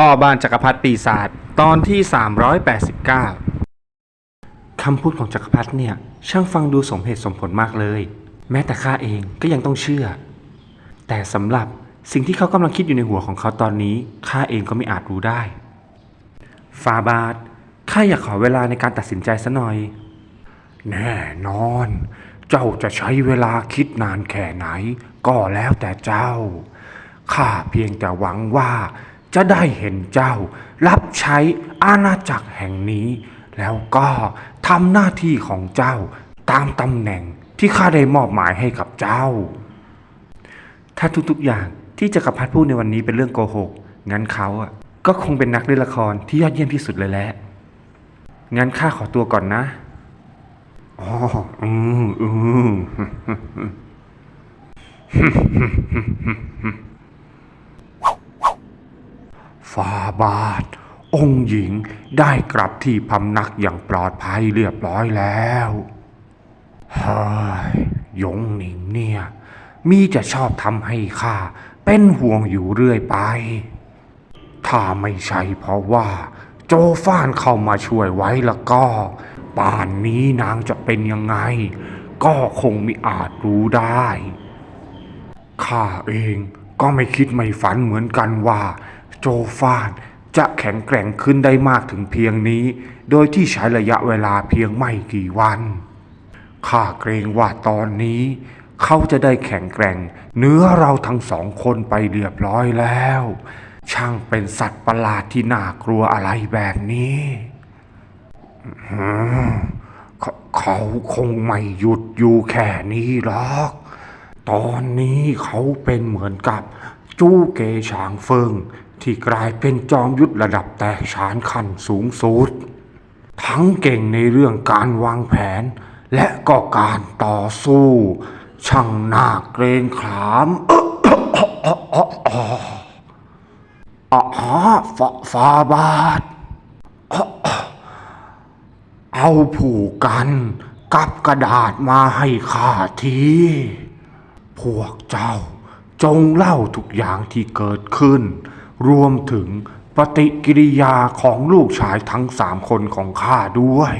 พ่อบ้านจักรพรรดิปีศาจตอนที่ 389 คำพูดของจักรพรรดิเนี่ย ช่างฟังดูสมเหตุสมผลมากเลย แม้แต่ข้าเองก็ยังต้องเชื่อ แต่สำหรับสิ่งที่เขากำลังคิดอยู่ในหัวของเขาตอนนี้ข้าเองก็ไม่อาจรู้ได้ฟาบาทข้าอยากขอเวลาในการตัดสินใจซะหน่อย แน่นอน เจ้าจะใช้เวลาคิดนานแค่ไหน ก็แล้วแต่เจ้าข้าเพียงแต่หวังว่า จะได้เห็นเจ้า รับใช้อาณาจักรแห่งนี้ แล้วก็ทำหน้าที่ของเจ้าตามตำแหน่งที่ข้าได้มอบหมายให้กับเจ้า ถ้าทุกๆอย่างที่จักรพรรดิพูดในวันนี้เป็นเรื่องโกหก งั้นเขาอะก็คงเป็นนักเล่นละครที่ยอดเยี่ยมที่สุดเลยแหละ งั้นข้าขอตัวก่อนนะ อ๋อ อืมอืม ฟาบาท องค์หญิงได้กลับที่พำนักอย่างปลอดภัยเรียบร้อยแล้วเฮ้ยยงหนิงเนี่ย มีจะชอบทำให้ข้าเป็นห่วงอยู่เรื่อยไป ถ้าไม่ใช่เพราะว่า โจฟ้านเข้ามาช่วยไว้แล้วก็ ป่านนี้นางจะเป็นยังไง ก็คงไม่อาจรู้ได้ข้าเองก็ไม่คิดไม่ฝันเหมือนกันว่า โจฟานจะแข็งแกร่งขึ้นได้มากถึงเพียงนี้ โดยที่ใช้ระยะเวลาเพียงไม่กี่วัน ข้าเกรงว่าตอนนี้ เขาจะได้แข็งแกร่งเหนื้อเราทั้งสองคนไปเรียบร้อยแล้ว ช่างเป็นสัตว์ประหลาดที่น่ากลัวอะไรแบบนี้เขาเขาคงไม่หยุดอยู่แค่นี้หรอก ตอนนี้เขาเป็นเหมือนกับจู้เกฉางเฟิง ที่กลายเป็นจอมยุทธระดับแตกฉานขั้นสูงสุดทั้งเก่งในเรื่องการวางแผน และก็การต่อสู้ ช่างน่าเกรงขามอ๋อฟฟาบาท เอาผูกกันกับกระดาษมาให้ข้าที พวกเจ้าจงเล่าทุกอย่างที่เกิดขึ้น รวมถึงปฏิกิริยาของลูกชายทั้งสามคนของข้าด้วย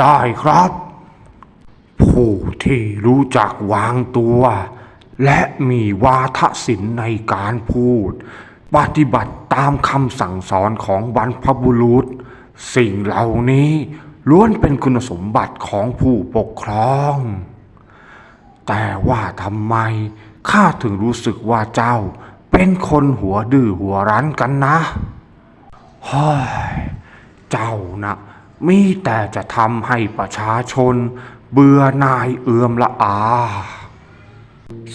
ได้ครับ ผู้ที่รู้จักวางตัว และมีวาทศิลป์ในการพูด ปฏิบัติตามคำสั่งสอนของบรรพบุรุษ สิ่งเหล่านี้ล้วนเป็นคุณสมบัติของผู้ปกครอง แต่ว่าทำไมข้าถึงรู้สึกว่าเจ้า เป็นคนหัวดื้อหัวรั้นกันนะเฮ้ยเจ้านะมีแต่จะทำให้ประชาชน เบื่อหน่ายเอื่อมละอา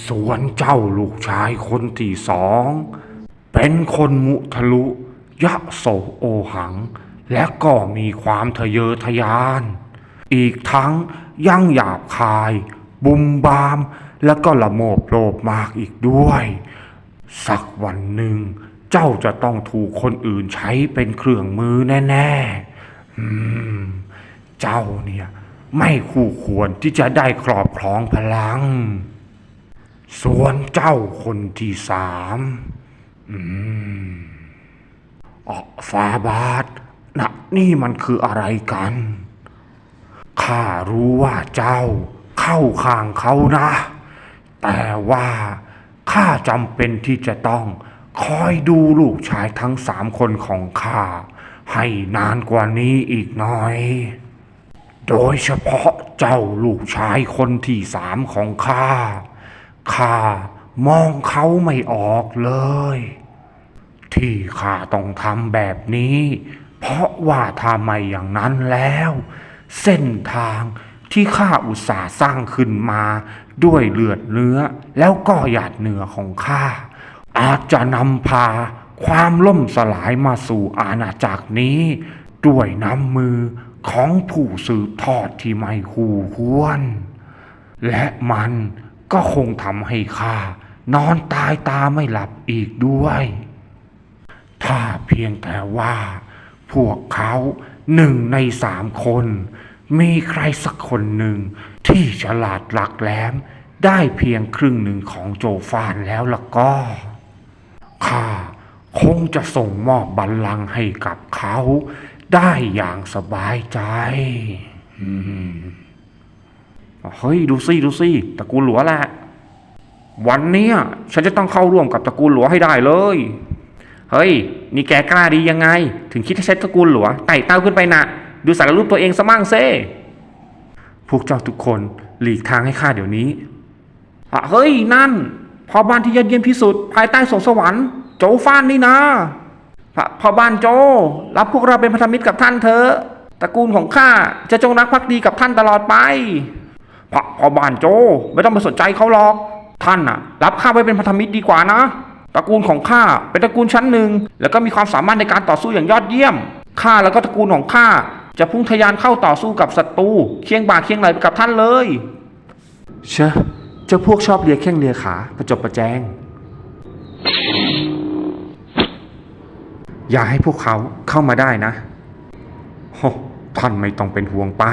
ส่วนเจ้าลูกชายคนที่สอง เป็นคนมุทะลุ ยะโสโอหัง และก็มีความทะเยอทะยาน อีกทั้งยังหยาบคาย บุมบาม แล้วก็ละโมบโลภมากอีกด้วย สักวันหนึ่ง เจ้าจะต้องถูกคนอื่นใช้เป็นเครื่องมือแน่ๆเจ้าเนี่ยไม่คู่ควรที่จะได้ครอบครองพลัง ส่วนเจ้าคนที่สามอืมอ๋อฟาบาทนะนี่มันคืออะไรกัน ข้ารู้ว่าเจ้าเข้าข้างเขานะ แต่ว่า ข้าจำเป็นที่จะต้องคอยดูลูกชายทั้งสามคนของข้า ให้นานกว่านี้อีกหน่อย โดยเฉพาะเจ้าลูกชายคนที่สามของข้า ข้ามองเขาไม่ออกเลย ที่ข้าต้องทำแบบนี้ เพราะว่าถ้าไม่อย่างนั้นแล้ว เส้นทางที่ข้าอุตส่าห์สร้างขึ้นมา ด้วยเลือดเนื้อ แล้วก็หยาดเหนือของข้า อาจจะนำพาความล่มสลายมาสู่อาณาจักรนี้ ด้วยน้ำมือของผู้สืบทอดที่ไม่คู่ควร และมันก็คงทำให้ข้านอนตายตาไม่หลับอีกด้วย ถ้าเพียงแต่ว่า พวกเขาหนึ่งในสามคน มีใครสักคนหนึ่งที่ฉลาดหลักแหลม ได้เพียงครึ่งหนึ่งของโจฟานแล้วล่ะก็ข้าคงจะส่งมอบบัลลังก์ให้กับเขา ได้อย่างสบายใจอืมเฮ้ยดูสิดูสิตระกูลหลัวแหละวันนี้ฉันจะต้องเข้าร่วมกับตระกูลหลัวให้ได้เลย เฮ้ย นี่แกกล้าดียังไง ถึงคิดจะใช้ตระกูลหลัวไต่เต้าขึ้นไปนะ ดูสารรูปตัวเองซะมั่งเซ่พวกเจ้าทุกคนหลีกทางให้ข้าเดี๋ยวนี้อะเฮ้ยนั่นพ่อบ้านที่ยอดเยี่ยมที่สุด ภายใต้สงสวรรค์โจฟ้านนี่นะพพ่อบ้านโจ รับพวกเราเป็นพันธมิตรกับท่านเถอะตระกูลของข้าจะจงรักภักดีกับท่านตลอดไปพพ่อบ้านโจไม่ต้องไปสนใจเขาหรอก ท่านน่ะ รับข้าไว้เป็นพันธมิตรดีกว่านะตระกูลของข้าเป็นตระกูลชั้นหนึ่งแล้วก็มีความสามารถในการต่อสู้อย่างยอดเยี่ยมข้าแล้วก็ตระกูลของข้า จะพุ่งทะยานเข้าต่อสู้กับศัตรูเคียงบ่าเคียงไหลไปกับท่านเลยเชอะเจ้าพวกชอบเลียแข้งเลียขาประจบประแจง อย่าให้พวกเขาเข้ามาได้นะโฮท่านไม่ต้องเป็นห่วงไป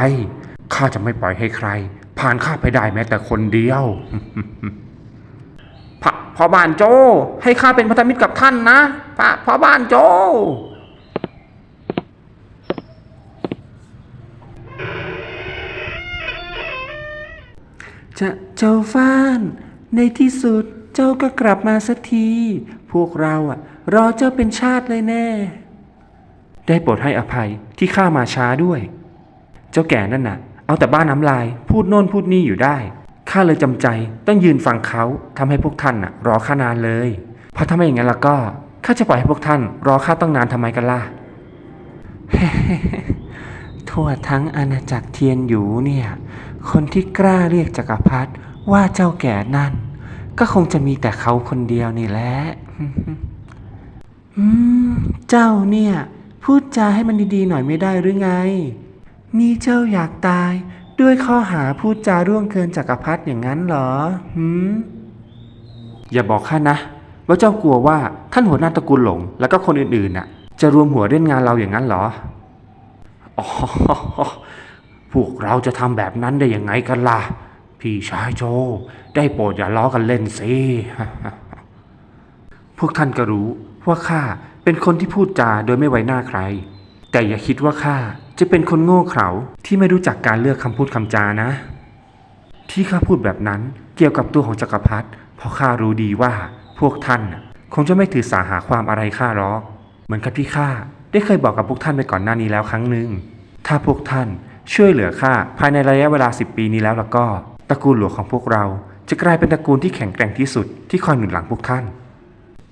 ข้าจะไม่ปล่อยให้ใคร ผ่านข้าไปได้แม้แต่คนเดียวพพ่อบ้านโจ ให้ข้าเป็นพันธมิตรกับท่านนะพระพ่อบ้านโจ จะเจ้าฟ้าน ในที่สุดเจ้าก็กลับมาสักที พวกเราอะรอเจ้าเป็นชาติเลยแน่ ได้โปรดให้อภัยที่ข้ามาช้าด้วย เจ้าแก่นั่นน่ะ เอาแต่บ้านน้ำลาย พูดโน่นพูดนี่อยู่ได้ข้าเลยจำใจต้องยืนฟังเขาทำให้พวกท่านน่ะ รอข้านานเลย เพราะถ้าไม่อย่างนั้นแล้วก็ข้าจะปล่อยให้พวกท่าน รอข้าต้องนานทำไมกันล่ะ ทั่วทั้งอาณาจักรเทียนหยูเนี่ย คนที่กล้าเรียกจักรพรรดิว่าเจ้าแก่นั่น ก็คงจะมีแต่เขาคนเดียวนี่แหละอืม เจ้าเนี่ย พูดจาให้มันดีๆหน่อยไม่ได้หรือไง นี่เจ้าอยากตาย ด้วยข้อหาพูดจาร่วงเกินจักรพรรดิอย่างนั้นเหรอหืมอย่าบอกข้านะ ว่าเจ้ากลัวว่าท่านหัวหน้าตระกูลหลง แล้วก็คนอื่นๆน่ะ จะรวมหัวเล่นงานเราอย่างนั้นเหรอ อ๋อพวกเราจะทำแบบนั้นได้ยังไงกันล่ะ พี่ชายโจ ได้โปรดอย่าล้อกันเล่นสิพวกท่านก็รู้ว่าข้าเป็นคนที่พูดจาโดยไม่ไว้หน้าใคร แต่อย่าคิดว่าข้าจะเป็นคนโง่เขลาที่ไม่รู้จักการเลือกคำพูดคำจานะ ที่ข้าพูดแบบนั้นเกี่ยวกับตัวของจักรพรรดิเพราะข้ารู้ดีว่าพวกท่านคงจะไม่ถือสาหาความอะไรข้าหรอกเหมือนกับที่ข้า ได้เคยบอกกับพวกท่านไปก่อนหน้านี้แล้วครั้งหนึ่ง ถ้าพวกท่านช่วยเหลือข้าภายในระยะเวลา 10 ปีนี้แล้วแล้วก็ ตระกูลหลวงของพวกเราจะกลายเป็นตระกูลที่แข็งแกร่งที่สุดที่คอยหนุนหลังพวกท่าน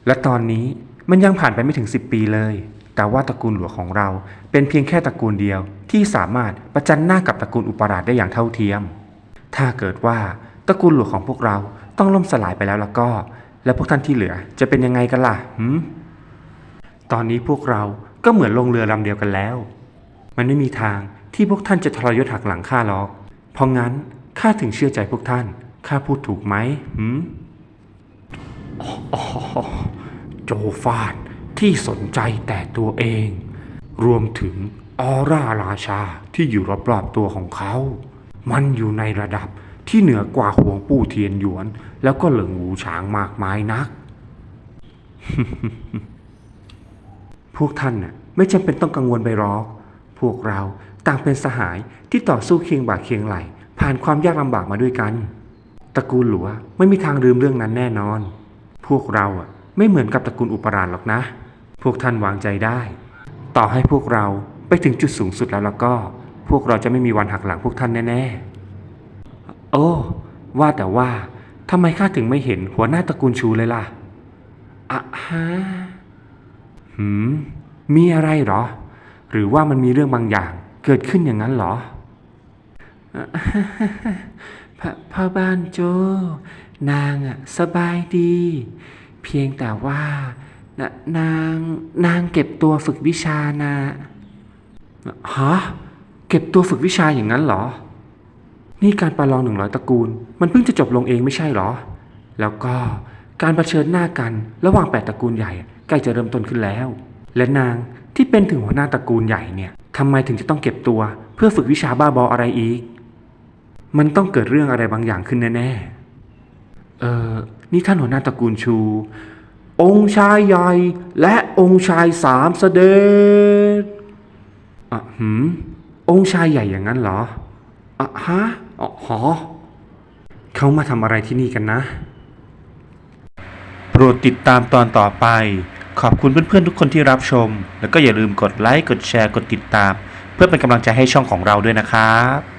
และตอนนี้มันยังผ่านไปไม่ถึง 10 ปีเลย แต่ว่าตระกูลหลวงของเราเป็นเพียงแค่ตระกูลเดียว ที่สามารถประจันหน้ากับตระกูลอุปราชได้อย่างเท่าเทียม ถ้าเกิดว่าตระกูลหลวงของพวกเราต้องล่มสลายไปแล้วแล้วก็ แล้วพวกท่านที่เหลือจะเป็นยังไงกันล่ะหืมตอนนี้พวกเรา ก็เหมือนลงเรือลำเดียวกันแล้ว มันไม่มีทางที่พวกท่านจะทรยศหักหลังข้าหรอก เพราะงั้นข้าถึงเชื่อใจพวกท่าน ข้าพูดถูกไหมหืมอ๋อโจฟาดที่สนใจแต่ตัวเอง รวมถึงออร่าราชาที่อยู่รอบๆตัวของเขา มันอยู่ในระดับที่เหนือกว่าห่วงปู่เทียนหยวน แล้วก็เหลิงหูฉางมากมายนัก พวกท่านน่ะไม่จำเป็นต้องกังวลไปหรอก พวกเราต่างเป็นสหายที่ต่อสู้เคียงบ่าเคียงไหล ผ่านความยากลำบากมาด้วยกัน ตระกูลหลัวไม่มีทางลืมเรื่องนั้นแน่นอน พวกเราอะไม่เหมือนกับตระกูลอุปราชหรอกนะ พวกท่านวางใจได้ ต่อให้พวกเราไปถึงจุดสูงสุดแล้วแล้วก็ พวกเราจะไม่มีวันหักหลังพวกท่านแน่ๆ โอ้ ว่าแต่ว่าทำไมข้าถึงไม่เห็นหัวหน้าตระกูลชูเลยล่ะอะฮะ หืม มีอะไรหรอ หรือว่ามันมีเรื่องบางอย่าง เกิดขึ้นอย่างนั้นหรอพพ่อบ้านโจ นางอะสบายดี เพียงแต่ว่านนางนางเก็บตัวฝึกวิชานะฮะเก็บตัวฝึกวิชาอย่างนั้นเหรอ นี่การประลองหนึ่งร้อยตระกูล มันเพิ่งจะจบลงเองไม่ใช่หรอ แล้วก็ การรเผชิญหน้ากันระหว่างแปดตระกูลใหญ่ใกล้จะเริ่มต้นขึ้นแล้ว และนางที่เป็นถึงหัวหน้าตระกูลใหญ่เนี่ยทำไมถึงจะต้องเก็บตัว เพื่อฝึกวิชาบ้าบออะไรอีก มันต้องเกิดเรื่องอะไรบางอย่างขึ้นแน่ๆเออนี่ท่านหัวหน้าตระกูลชู องค์ชายใหญ่และองค์ชายสามเสด็จอะหืมองค์ชายใหญ่อย่างนั้นเหรออะฮะอ๋อหอเขามาทำอะไรที่นี่กันนะ โปรดติดตามตอนต่อไป ขอบคุณเพื่อนๆทุกคนที่รับชม แล้วก็อย่าลืมกดไลค์ กดแชร์ กดติดตาม เพื่อเป็นกำลังใจให้ช่องของเราด้วยนะครับ